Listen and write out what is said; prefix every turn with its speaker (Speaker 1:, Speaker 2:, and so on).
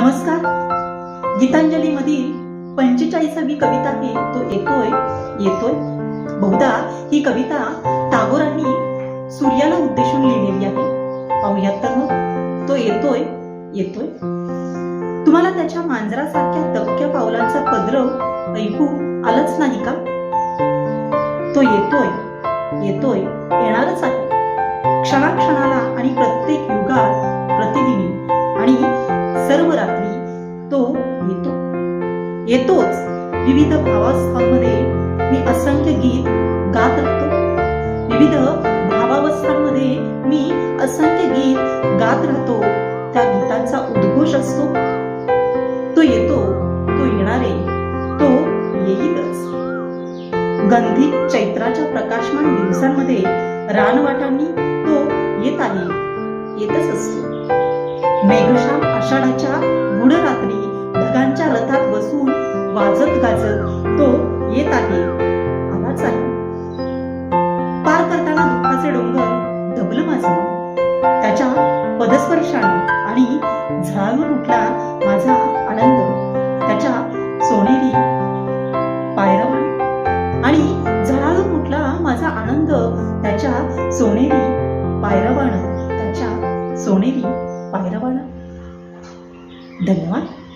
Speaker 1: नमस्कार. गीतांजली मधील पंचेचाळीसावी कविता आहे तो येतोय येतोय. बहुधा ही कविता टागोरांनी सूर्याला उद्देशून लिहिलेली आहे. पाहुयात तर मग. तो येतोय येतोय. तुम्हाला त्याच्या मांजरासारख्या दबक्या पावलांचा पदरव ऐकू आलंच नाही का? तो येतोय येतोय. येणारच आहे. क्षणाक्षणाला आणि प्रत्येक युगात सर्व रात्री तो येतो. येतोच. विविध भावावस्थांमध्ये मी असंख्य गीत गात राहतो. विविध भावावस्थांमध्ये मी असंख्य गीत गात राहतो. त्या गीतांचा उद्घोष असतो. तो येतो तो येणारे तो येईलच. गंधी चैत्राच्या प्रकाशमान दिवसांमध्ये रानवाटांनी तो येत आहे येतच असतो. मेघश्याम आषाढाच्या गुढरात्री ढगांच्या रथात बसून वाजत गाजत तो येत आहे. आवाज आहे. पार करताना दुःखाचे डोंगर दबलं माझं. त्याच्या पदस्पर्शाने आणि झळाळून उठला माझा आनंद. त्याच्या सोनेरी पायरवाने आणि झळाळून उठला माझा आनंद. त्याच्या सोनेरी पायरवाण त्याच्या सोनेरी पायरवानं धन्यवाद.